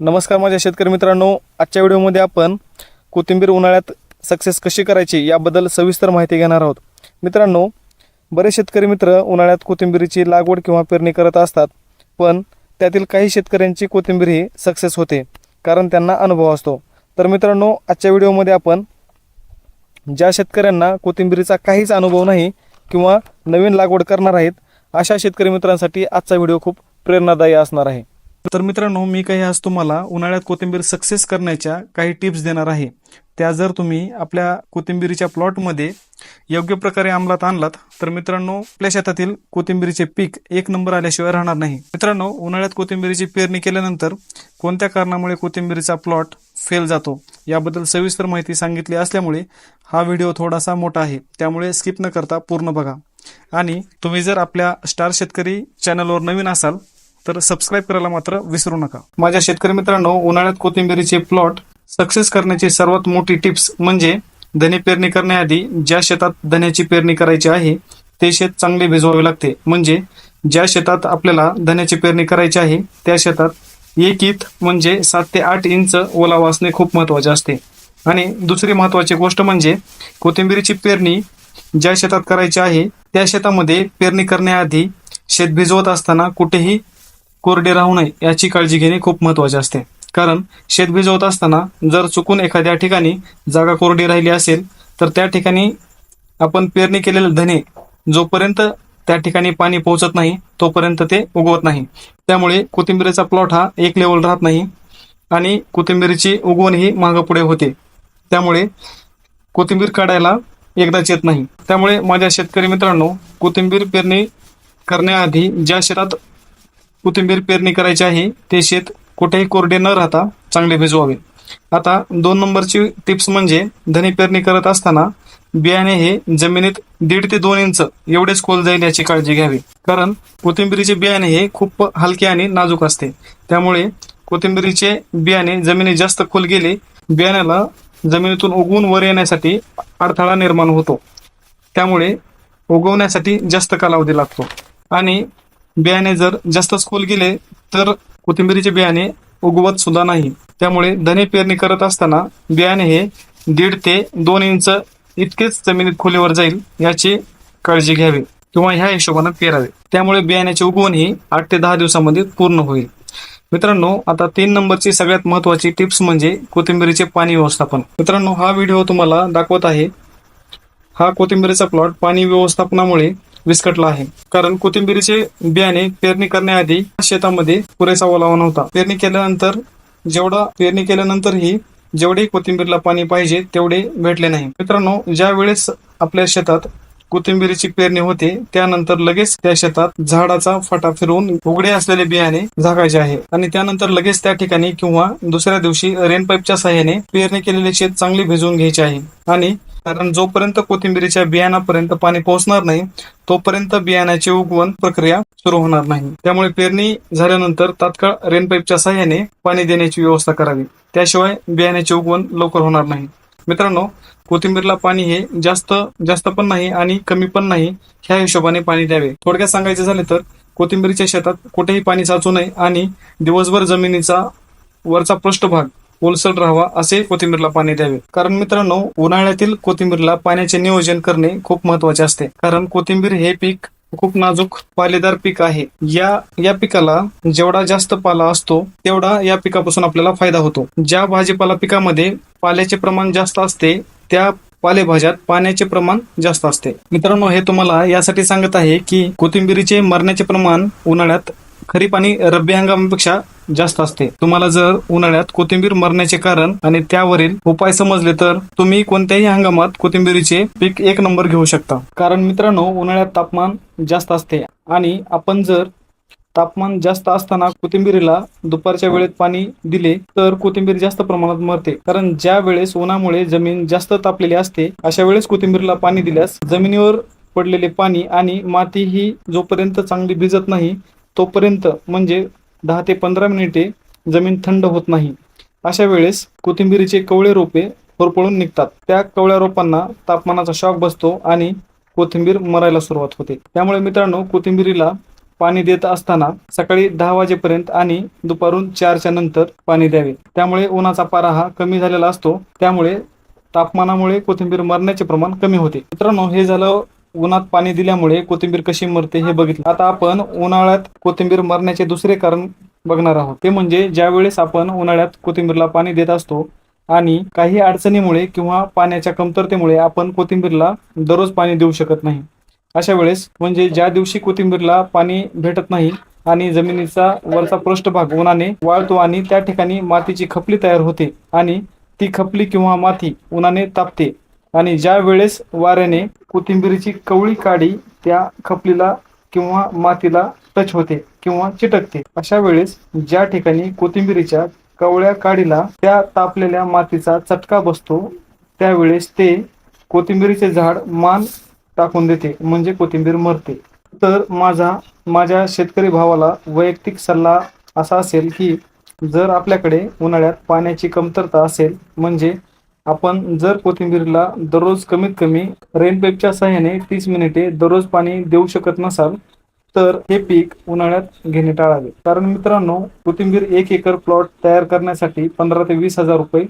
नमस्कार माझ्या शेतकरी मित्रांनो. आजच्या व्हिडिओमध्ये आपण कोथिंबीर उन्हाळ्यात सक्सेस कशी करायची याबद्दल सविस्तर माहिती घेणार आहोत. मित्रांनो बरेच शेतकरी मित्र उन्हाळ्यात कोथिंबीरीची लागवड किंवा पेरणी करत असतात पण त्यातील काही शेतकऱ्यांची कोथिंबीर ही सक्सेस होते कारण त्यांना अनुभव असतो. तर मित्रांनो आजच्या व्हिडिओमध्ये आपण ज्या शेतकऱ्यांना कोथिंबीरीचा काहीच अनुभव नाही किंवा नवीन लागवड करणार आहेत अशा शेतकरी मित्रांसाठी आजचा व्हिडिओ खूप प्रेरणादायी असणार आहे. तर मित्रांनो मी काही आज तुम्हाला उन्हाळ्यात कोथिंबीर सक्सेस करण्याच्या काही टिप्स देणार आहे. त्या जर तुम्ही आपल्या कोथिंबीरीच्या प्लॉटमध्ये योग्य प्रकारे अंमलात आणलात तर मित्रांनो आपल्या शेतातील कोथिंबीरीचे पीक एक नंबर आल्याशिवाय राहणार नाही. मित्रांनो उन्हाळ्यात कोथिंबीरीची पेरणी केल्यानंतर कोणत्या कारणामुळे कोथिंबीरीचा प्लॉट फेल जातो याबद्दल सविस्तर माहिती सांगितली असल्यामुळे हा व्हिडिओ थोडासा मोठा आहे. त्यामुळे स्किप न करता पूर्ण बघा. आणि तुम्ही जर आपल्या स्टार शेतकरी चॅनलवर नवीन असाल तर सबस्क्राईब करायला मात्र विसरू नका. माझ्या शेतकरी मित्रांनो उन्हाळ्यात कोथिंबीरीचे प्लॉट सक्सेस करण्याची सर्वात मोठी टिप्स म्हणजे धने पेरणी करण्याआधी ज्या शेतात धन्याची पेरणी करायची आहे ते शेत चांगले भिजवावे लागते. म्हणजे ज्या शेतात आपल्याला धन्याची पेरणी करायची आहे त्या शेतात एक इत म्हणजे सात ते आठ इंच ओलावा असणे खूप महत्त्वाचे असते. आणि दुसरी महत्वाची गोष्ट म्हणजे कोथिंबीरीची पेरणी ज्या शेतात करायची आहे त्या शेतामध्ये पेरणी करण्याआधी शेत भिजवत असताना कुठेही कोरडे राहू नये याची काळजी घेणे खूप महत्त्वाचे असते. कारण शेत भिजवत असताना जर चुकून एखाद्या ठिकाणी जागा कोरडी राहिली असेल तर त्या ठिकाणी आपण पेरणी केलेले धने जोपर्यंत त्या ठिकाणी पाणी पोहोचत नाही तोपर्यंत ते उगवत नाही. त्यामुळे कोथिंबीरीचा प्लॉट हा एक लेवल राहत नाही आणि कोथिंबीरीची उगवण ही मागं पुढे होते. त्यामुळे कोथिंबीर काढायला एकदाच येत नाही. त्यामुळे माझ्या शेतकरी मित्रांनो कोथिंबीर पेरणी करण्याआधी ज्या शेतात कोथिंबीर पेरणी करायची आहे ते शेत कुठेही कोरडे न राहता चांगले भिजवावे. आता दोन नंबरची टिप्स म्हणजे धने पेरणी करत असताना बियाणे हे जमिनीत दीड ते दोन इंच एवढेच खोल जाईल याची काळजी घ्यावी. कारण कोथिंबीरीचे बियाणे हे खूप हलके आणि नाजूक असते. त्यामुळे कोथिंबीरीचे बियाणे जमिनीत जास्त खोल गेले बियाण्याला जमिनीतून उगवून वर येण्यासाठी अडथळा निर्माण होतो. त्यामुळे उगवण्यासाठी जास्त कालावधी लागतो. आणि बियाणे जर जास्तच खोल गेले तर कोथिंबीरीचे बियाणे उगवत सुद्धा नाही. त्यामुळे धने पेरणी करत असताना बियाणे हे दीड ते दोन इंच इतकेच जमिनीत खोलीवर जाईल याची काळजी घ्यावी किंवा ह्या हिशोबानं पेरावे. त्यामुळे बियाण्याची उगवण ही आठ ते दहा दिवसामध्ये पूर्ण होईल. मित्रांनो आता तीन नंबरची सगळ्यात महत्वाची टिप्स म्हणजे कोथिंबीरीचे पाणी व्यवस्थापन. मित्रांनो हा व्हिडिओ तुम्हाला दाखवत आहे. हा कोथिंबीरीचा प्लॉट पाणी व्यवस्थापनामुळे विस्कटला आहे. कारण कोथिंबीरीचे बियाणे पेरणी करण्याआधी शेतामध्ये पुरेसा ओलावा नव्हता. पेरणी केल्यानंतर जेवढा पेरणी केल्यानंतरही जेवढे कोथिंबीरला पाणी पाहिजे तेवढे भेटले नाही. मित्रांनो ज्या वेळेस आपल्या शेतात कोथिंबीरीची पेरणी होते त्यानंतर लगेच त्या शेतात झाडाचा फाटा फिरवून उघडे असलेले बियाणे झाकायचे आहे. आणि त्यानंतर लगेच त्या ठिकाणी किंवा दुसऱ्या दिवशी रेनपाईपच्या सहाय्याने पेरणी केलेले शेत चांगले भिजवून घ्यायचे आहे. आणि कारण जोपर्यंत कोथिंबीरीच्या बियाणापर्यंत पाणी पोहोचणार नाही तोपर्यंत बियाण्याची उगवण प्रक्रिया सुरू होणार नाही. त्यामुळे पेरणी झाल्यानंतर तात्काळ रेनपाईपच्या सहाय्याने पाणी देण्याची व्यवस्था करावी. त्याशिवाय बियाण्याची उगवण लवकर होणार नाही. मित्रांनो कोथिंबीरला पाणी हे जास्त जास्त पण नाही आणि कमी पण नाही ह्या हिशोबाने पाणी द्यावे. थोडक्यात सांगायचे झाले तर कोथिंबीरीच्या शेतात कुठेही पाणी साचू नये आणि दिवसभर जमिनीचा वरचा पृष्ठभाग ओलसर राहावा असे कोथिंबीरला पाणी द्यावे. कारण मित्रांनो उन्हाळ्यातील कोथिंबीरला पाण्याचे नियोजन करणे खूप महत्त्वाचे असते. कारण कोथिंबीर हे पीक खूप नाजूक पालेदार पीक आहे. या या पिकाला जेवढा जास्त पाला असतो तेवढा या पिकापासून आपल्याला फायदा होतो. ज्या भाजीपाला पिकामध्ये पाल्याचे प्रमाण जास्त असते त्या पालेभाज्यात पाण्याचे प्रमाण जास्त असते. मित्रांनो हे तुम्हाला यासाठी सांगत आहे की कोथिंबीरीचे मरण्याचे प्रमाण उन्हाळ्यात खरीप आणि रब्बी हंगामापेक्षा जास्त असते. तुम्हाला जर उन्हाळ्यात कोथिंबीर मरण्याचे कारण आणि त्यावरील उपाय समजले तर तुम्ही कोणत्याही हंगामात कोथिंबीरीचे पीक एक नंबर घेऊ शकता. कारण मित्रांनो उन्हाळ्यात तापमान जास्त असते आणि आपण जर तापमान जास्त असताना कोथिंबीरीला दुपारच्या वेळेत पाणी दिले तर कोथिंबीर जास्त प्रमाणात मरते. कारण ज्या वेळेस उन्हामुळे जमीन जास्त तापलेली असते अशा वेळेस कोथिंबीरीला पाणी दिल्यास जमिनीवर पडलेले पाणी आणि माती ही जोपर्यंत चांगली भिजत नाही तोपर्यंत म्हणजे दहा ते पंधरा मिनिटे जमीन थंड होत नाही. अशा वेळेस कोथिंबीरीचे कवळे रोपे होरपळून निघतात. त्या कवळ्या रोपांना तापमानाचा शॉक बसतो आणि कोथिंबीर मरायला सुरुवात होते. त्यामुळे मित्रांनो कोथिंबीरीला पाणी देत असताना सकाळी दहा वाजेपर्यंत आणि दुपारून चारच्या नंतर पाणी द्यावे. त्यामुळे उन्हाचा पारा हा कमी झालेला असतो. त्यामुळे तापमानामुळे कोथिंबीर मरण्याचे प्रमाण कमी होते. मित्रांनो हे झालं उन्हात पाणी दिल्यामुळे कोथिंबीर कशी मरते हे बघितलं. आता आपण उन्हाळ्यात कोथिंबीर मरण्याचे दुसरे कारण बघणार आहोत. ते म्हणजे ज्या वेळेस आपण उन्हाळ्यात कोथिंबीरला पाणी देत असतो आणि काही अडचणीमुळे किंवा पाण्याच्या कमतरतेमुळे आपण कोथिंबीरला दररोज पाणी देऊ शकत नाही. अशा वेळेस म्हणजे ज्या दिवशी कोथिंबीरला पाणी भेटत नाही आणि जमिनीचा वरचा पृष्ठभाग उन्हाने वाळतो आणि त्या ठिकाणी मातीची खपली तयार होते आणि ती खपली किंवा माती उन्हाने तापते आणि ज्या वेळेस वाऱ्याने कोथिंबीरीची कवळी काडी त्या खपलीला किंवा मातीला टच होते किंवा चिटकते अशा वेळेस ज्या ठिकाणी कोथिंबीरीच्या कवळ्या काडीला त्या तापलेल्या मातीचा चटका बसतो त्यावेळेस ते कोथिंबीरीचे झाड मान टाकून देते म्हणजे कोथिंबीर मरते. तर माझा माझ्या शेतकरी भावाला वैयक्तिक सल्ला असा असेल की जर आपल्याकडे उन्हाळ्यात पाण्याची कमतरता असेल म्हणजे आपण जर कोथिंबीरला दररोज कमीत कमी रेनपेकच्या सहाय्याने तीस मिनिटे दररोज पाणी देऊ शकत नसाल तर हे पीक उन्हाळ्यात घेणे टाळावे. कारण मित्रांनो कोथिंबीर एक एकर प्लॉट तयार करण्यासाठी पंधरा ते वीस हजार रुपये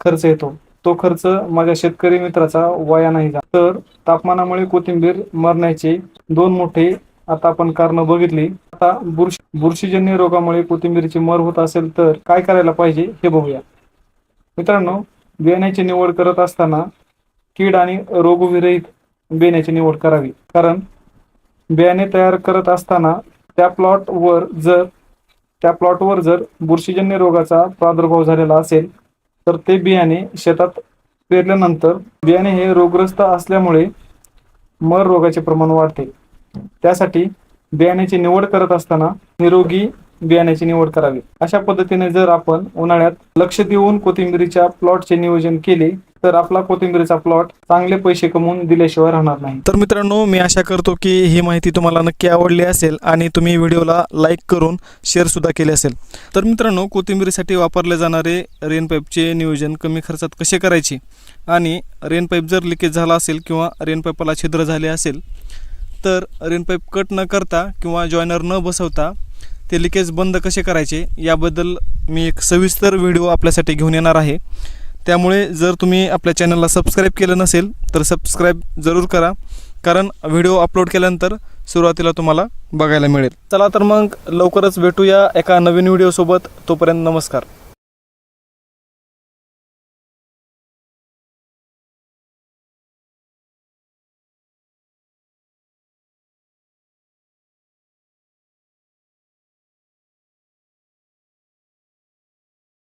खर्च येतो. तो खर्च माझ्या शेतकरी मित्राचा वाया नाही जा तर तापमानामुळे कोथिंबीर मरण्याचे दोन मोठे आता आपण कारण बघितली. आता बुरशी बुरशीजन्य रोगामुळे कोथिंबीरची मर होत असेल तर काय करायला पाहिजे हे बघूया. मित्रांनो बियाण्याची निवड करत असताना कीड आणि रोगविरहित बियाण्याची निवड करावी. कारण बियाणे तयार करत असताना त्या प्लॉटवर जर त्या प्लॉटवर जर बुरशीजन्य रोगाचा प्रादुर्भाव झालेला असेल तर ते बियाणे शेतात पेरल्यानंतर बियाणे हे रोगग्रस्त असल्यामुळे मर रोगाचे प्रमाण वाढते. त्यासाठी बियाण्याची निवड करत असताना निरोगी बियाण्याची निवड करावी. अशा पद्धतीने जर आपण उन्हाळ्यात लक्ष देऊन कोथिंबीरीच्या प्लॉटचे नियोजन केले तर आपला कोथिंबीरीचा प्लॉट चांगले पैसे कमवून दिल्याशिवाय राहणार नाही. तर मित्रांनो मी आशा करतो की ही माहिती तुम्हाला नक्की आवडली असेल आणि तुम्ही व्हिडिओला लाईक करून शेअर सुद्धा केले असेल. तर मित्रांनो कोथिंबीरीसाठी वापरले जाणारे रेन पाईपचे नियोजन कमी खर्चात कसे करायचे? आणि रेन पाईप जर लिकेज झाला असेल किंवा रेन पाईपाला छिद्र झाले असेल तर रेन पाईप कट न करता किंवा जॉयनर न बसवता ते लिकेज बंद कसे करायचे याबद्दल मी एक सविस्तर व्हिडिओ आपल्यासाठी घेऊन येणार आहे. त्यामुळे जर तुम्ही आपल्या चॅनलला सबस्क्राईब केलं नसेल तर सबस्क्राईब जरूर करा. कारण व्हिडिओ अपलोड केल्यानंतर सुरुवातीला तुम्हाला बघायला मिळेल. चला तर मग लवकरच भेटूया एका नवीन व्हिडिओसोबत. तोपर्यंत नमस्कार.